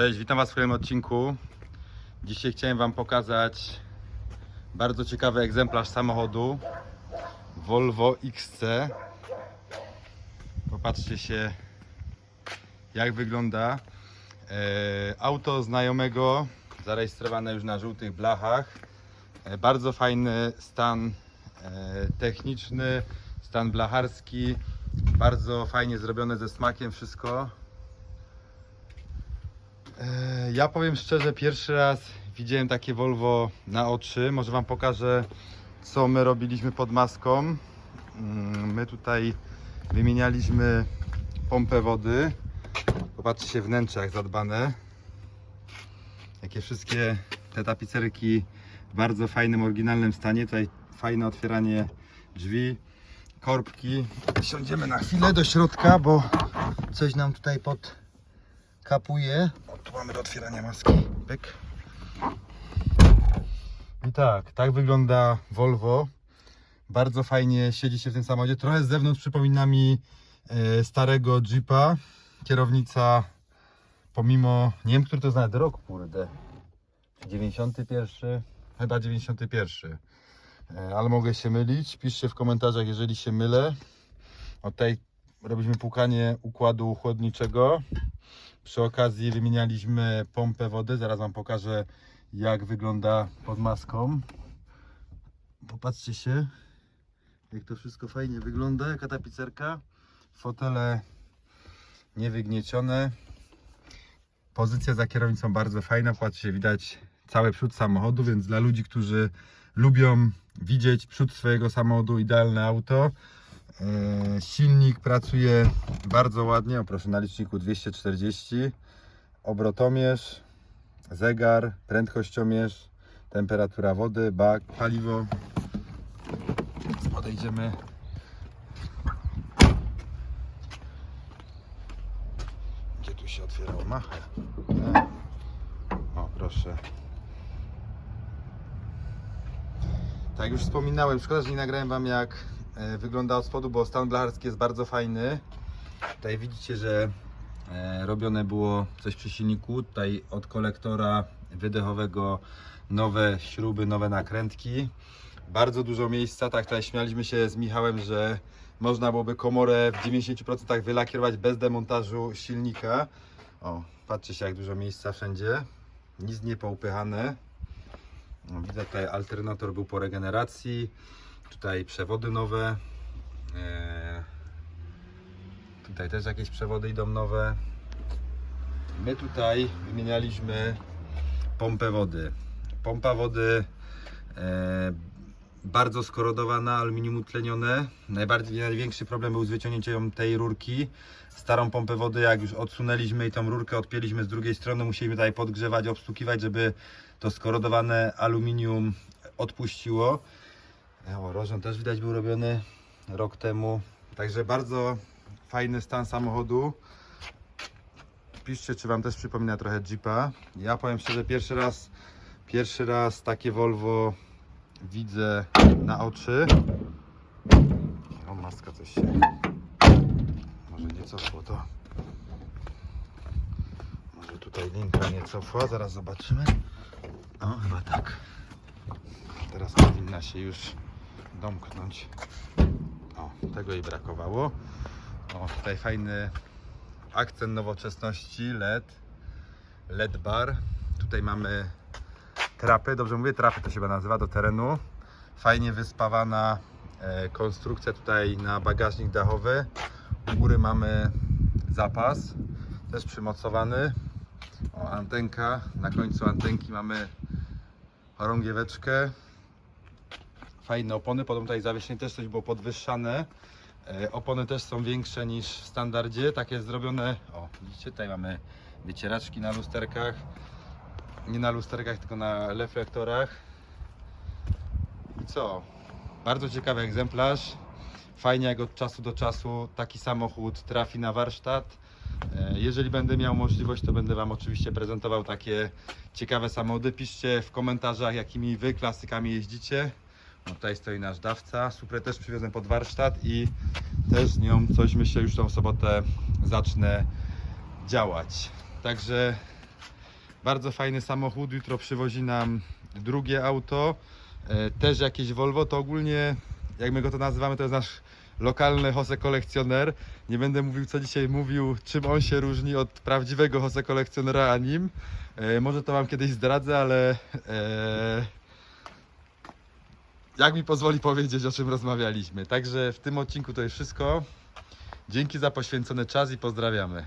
Cześć, witam Was w kolejnym odcinku. Dzisiaj chciałem Wam pokazać bardzo ciekawy egzemplarz samochodu Volvo XC. Popatrzcie się, jak wygląda. E, auto znajomego, zarejestrowane już na żółtych blachach. E, bardzo fajny stan e, techniczny, stan blacharski. Bardzo fajnie zrobione ze smakiem wszystko. E, Ja powiem szczerze, pierwszy raz widziałem takie Volvo na oczy. Może Wam pokażę, co my robiliśmy pod maską. Mm, My tutaj wymienialiśmy pompę wody. Popatrzcie się wnętrze, jak zadbane. Jakie wszystkie te tapicerki w bardzo fajnym, oryginalnym stanie. Tutaj fajne otwieranie drzwi, korbki. Siądziemy na chwilę do środka, bo coś nam tutaj pod kapuje. O, tu mamy do otwierania maski. Pyk. I tak, tak wygląda Volvo. Bardzo fajnie siedzi się w tym samochodzie. Trochę z zewnątrz przypomina mi e, starego Jeepa. Kierownica, pomimo, nie wiem, który to jest rok, kurde. 91, chyba 91. E, ale mogę się mylić. Piszcie w komentarzach, jeżeli się mylę. O tutaj robiliśmy płukanie układu chłodniczego. Przy okazji wymienialiśmy pompę wody. Zaraz Wam pokażę, jak wygląda pod maską. Popatrzcie się, jak to wszystko fajnie wygląda. Jaka tapicerka. Fotele niewygniecione. Pozycja za kierownicą bardzo fajna. Patrzcie, widać cały przód samochodu, więc dla ludzi, którzy lubią widzieć przód swojego samochodu, idealne auto. E, Silnik pracuje bardzo ładnie, o proszę na liczniku 240. Obrotomierz, zegar, prędkościomierz, temperatura wody, bak, paliwo. Podejdziemy. Gdzie tu się otwierał machę? O proszę. Tak już wspominałem, szkoda, że nie nagrałem Wam jak wygląda od spodu, bo stan blacharski jest bardzo fajny. Tutaj widzicie, że e, robione było coś przy silniku. Tutaj od kolektora wydechowego nowe śruby, nowe nakrętki. Bardzo dużo miejsca. Tak, tutaj śmialiśmy się z Michałem, że można byłoby komorę w 90% wylakierować bez demontażu silnika. O, patrzcie się jak dużo miejsca wszędzie. Nic nie poupychane. Widzę tutaj alternator był po regeneracji. Tutaj przewody nowe. Eee, tutaj też jakieś przewody idą nowe. My tutaj wymienialiśmy pompę wody. Pompa wody e, bardzo skorodowana, aluminium utlenione. Najbardziej, największy problem był z wyciągnięciem tej rurki. Starą pompę wody, jak już odsunęliśmy i tą rurkę odpięliśmy z drugiej strony, musieliśmy tutaj podgrzewać, obstukiwać, żeby to skorodowane aluminium odpuściło. O, rozrząd też widać był robiony rok temu. Także bardzo fajny stan samochodu. Piszcie, czy Wam też przypomina trochę Jeepa. Ja powiem szczerze, pierwszy raz, pierwszy raz takie Volvo widzę na oczy. O, maska coś się... Może nie cofło to. Może tutaj linka nie cofła, zaraz zobaczymy. O, chyba tak. Teraz powinna się już domknąć. O, tego jej brakowało. O, tutaj fajny akcent nowoczesności LED. LED bar. Tutaj mamy trapy, dobrze mówię, trapy to się nazywa do terenu. Fajnie wyspawana e, konstrukcja tutaj na bagażnik dachowy. U góry mamy zapas, też przymocowany. O, antenka. Na końcu antenki mamy chorągieweczkę. Fajne opony, potem tutaj zawieszenie też coś było podwyższane. E, Opony też są większe niż w standardzie, takie zrobione. O, widzicie, tutaj mamy wycieraczki na lusterkach. Nie na lusterkach, tylko na reflektorach. I co? Bardzo ciekawy egzemplarz. Fajnie jak od czasu do czasu taki samochód trafi na warsztat. E, Jeżeli będę miał możliwość, to będę Wam oczywiście prezentował takie ciekawe samochody. Piszcie w komentarzach, jakimi Wy klasykami jeździcie. No tutaj stoi nasz dawca. Suprę też przywiozłem pod warsztat i też z nią coś myślę już tą sobotę zacznę działać. Także Bardzo fajny samochód, jutro przywozi nam drugie auto, e, też jakieś Volvo, to ogólnie, jak my go to nazywamy, to jest nasz lokalny Jose kolekcjoner. Nie będę mówił, co dzisiaj mówił, czym on się różni od prawdziwego Jose kolekcjonera, a nim. E, może to wam kiedyś zdradzę, ale e, jak mi pozwoli powiedzieć, o czym rozmawialiśmy. Także w tym odcinku to jest wszystko. Dzięki za poświęcony czas i pozdrawiamy.